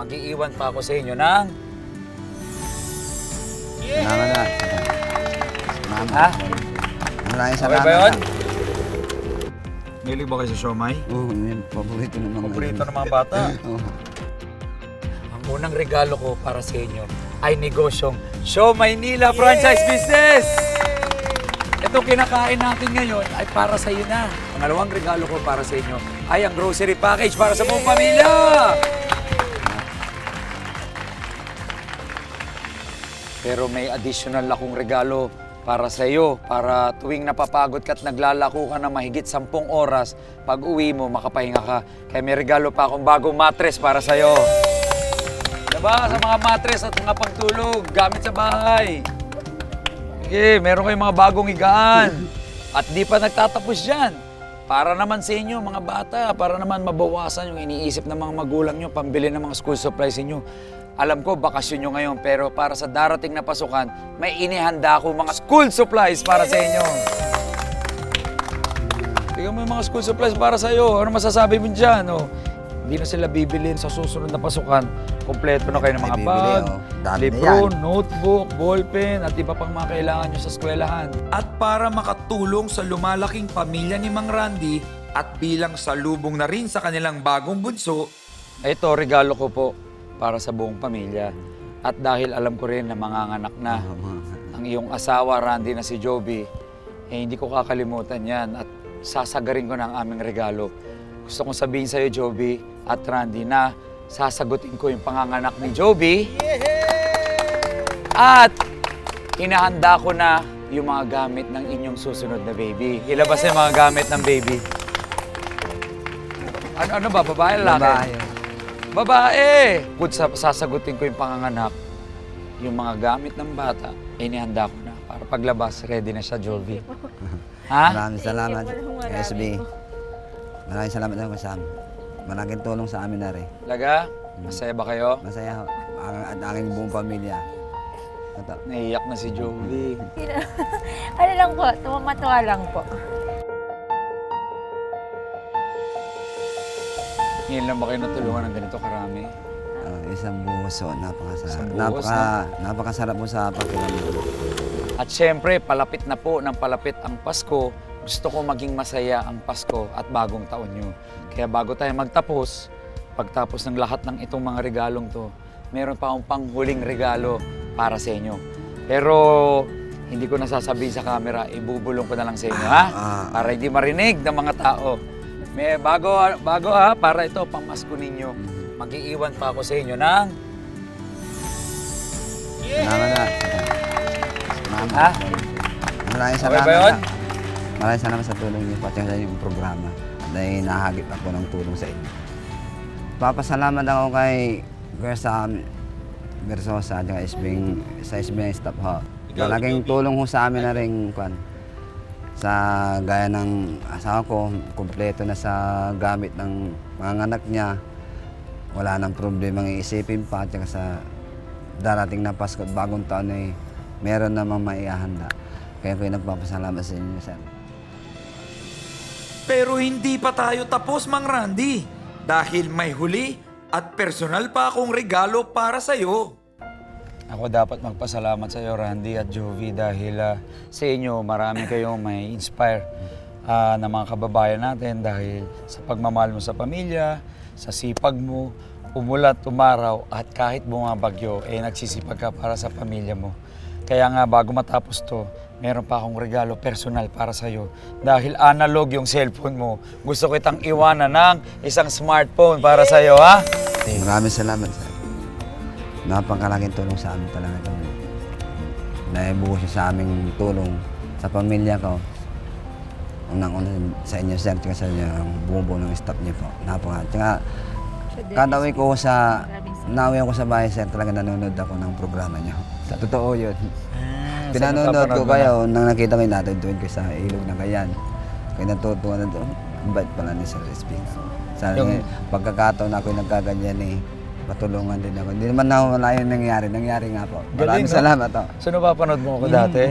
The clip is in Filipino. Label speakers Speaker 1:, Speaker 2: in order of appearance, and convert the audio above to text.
Speaker 1: Mag-iiwan pa ako sa inyo ng...
Speaker 2: Salamat na. Salamat.
Speaker 1: Ha?
Speaker 2: Maraming
Speaker 1: Okay
Speaker 2: salamat.
Speaker 1: ba yun?
Speaker 2: na.
Speaker 1: Mahilig ba kayo sa siomay?
Speaker 2: Oo, yun. Paborito ng mga...
Speaker 1: Paborito ng mga bata.
Speaker 2: Oo.
Speaker 1: Ang unang regalo ko para sa inyo ay negosyong Show Maynila Franchise Business! Itong kinakain natin ngayon ay para sa iyo na. Pangalawang regalo ko para sa inyo ay ang grocery package para sa buong pamilya! Pero may additional akong regalo para sa iyo. Para tuwing napapagod ka at naglalako ka na mahigit sampung oras, pag uwi mo, makapahinga ka. Kaya may regalo pa akong bagong mattress para sa iyo. Diba? Sa mga mattress at mga pangtulog, gamit sa bahay. Sige, meron kayong mga bagong higaan. At di pa nagtatapos dyan. Para naman sa inyo, mga bata, para naman mabawasan yung iniisip ng mga magulang nyo, pambili ng mga school supplies inyo. Alam ko, bakasyon nyo ngayon, pero para sa darating na pasukan, may inihanda ako mga school supplies para sa inyo. Tingnan mo yung mga school supplies para sa iyo. Ano masasabi mo dyan? Oh? Hindi na sila bibilin sa susunod na pasukan. Kompleto na kayo ng mga
Speaker 2: bibili,
Speaker 1: bag,
Speaker 2: oh. Dami
Speaker 1: libro,
Speaker 2: yan.
Speaker 1: notebook, ballpen, at iba pang mga kailangan nyo sa eskwelahan. At para makatulong sa lumalaking pamilya ni Mang Randy at bilang salubong na rin sa kanilang bagong bunso, ito, regalo ko po para sa buong pamilya. At dahil alam ko rin na manganganak na ang iyong asawa, Randy, na si Joby, eh, hindi ko kakalimutan yan at sasagarin ko na ang aming regalo. Gusto kong sabihin sa'yo, Joby at Randy, na sasagutin ko yung panganganak ni Joby. At hinahanda ko na yung mga gamit ng inyong susunod na baby. Ilabas na yung mga gamit ng baby. Ano, ano ba? Babae lalaki?
Speaker 2: Babae.
Speaker 1: Babae! Kung sa, sasagutin ko yung panganganak, yung mga gamit ng bata, inihanda ko na para paglabas, ready na siya, Jovi. ha?
Speaker 2: Maraming salamat,
Speaker 3: marami
Speaker 2: SB.
Speaker 3: po.
Speaker 2: Maraming salamat na sa amin. Malaking tulong sa amin na rin.
Speaker 1: Laga, masaya ba kayo?
Speaker 2: Masaya ho. Ang, at aking buong pamilya. Ito.
Speaker 1: Naiyak na si Jovi.
Speaker 3: ano lang po, tumamatawa lang po.
Speaker 1: Ngayon lang ba kayo natulungan ng ganito karami?
Speaker 2: Ah, isang buso, napakasarap.
Speaker 1: Isang buhos,
Speaker 2: Napaka, napakasarap po sa pakiramdam.
Speaker 1: At syempre, palapit na po ng palapit ang Pasko. Gusto ko maging masaya ang Pasko at bagong taon nyo. Kaya bago tayo magtapos, pagtapos ng lahat ng itong mga regalong to, meron pa akong panghuling regalo para sa inyo. Pero hindi ko nasasabihin sa camera, ibubulong ko na lang sa inyo, ha?
Speaker 2: ah.
Speaker 1: Para hindi marinig ng mga tao. May bago, bago ha, para ito, pamasko ninyo. Mag-iiwan pa ako sa inyo ng...
Speaker 2: Salamat na. Salamat.
Speaker 1: Ha?
Speaker 2: Maraming
Speaker 1: Okay
Speaker 2: salamat.
Speaker 1: ba yun?
Speaker 2: na. Maraming salamat sa tulong niyo pati sa inyong programa. Dahil nahagip ako ng tulong sa inyo. Papasalamat ako kay Sam Versosa at SBing, sa SBing staff ho. Malaking tulong ho sa amin na rin kwan. Sa gaya ng asawa ko, kumpleto na sa gamit ng mga anak niya. Wala nang problema ng isipin pa at sa darating na Pasko at bagong taon ay meron namang maihahanda. Kaya ko nagpapasalamat sa inyo, sir.
Speaker 1: Pero hindi pa tayo tapos, Mang Randy. Dahil may huli at personal pa akong regalo para sa'yo. Ako dapat magpasalamat sa iyo, Randy at Jovi, dahil ah, sa inyo marami kayong may inspire ah, na mga kababayan natin dahil sa pagmamahal mo sa pamilya, sa sipag mo, umulat, umaraw, at kahit bumabagyo, eh nagsisipag ka para sa pamilya mo. Kaya nga bago matapos to, meron pa akong regalo personal para sa iyo. Dahil analog yung cellphone mo, gusto ko itang iwanan ng isang smartphone para sa iyo, ha?
Speaker 2: Maraming salamat, sir. Napakalaking tulong sa amin talaga ito. Naibuo siya sa aming tulong sa pamilya ko. Unang-una sa inyo, sir, tsaka sa inyo, ang buong buo ng staff niyo po. Napaka. Tsaka, kada uwi ko sa, nauwi ako sa bahay, sir, talaga nanonood ako ng programa niyo. Sa totoo yun. Pinanonood ko kayo, nang nakita ko yung natin doon ko sa ilog na kayan. Kaya natutuwa na doon. Ang bait pala ni Sir SP. Sana
Speaker 1: Yung-
Speaker 2: yung... pagkakataon ako yung nagkaganyan eh, patulungan din ako. Hindi naman na wala yung nangyari. Nangyari nga po.
Speaker 1: Galing,
Speaker 2: Maraming
Speaker 1: no?
Speaker 2: salamat oh.
Speaker 1: So napapanood mo ako dati?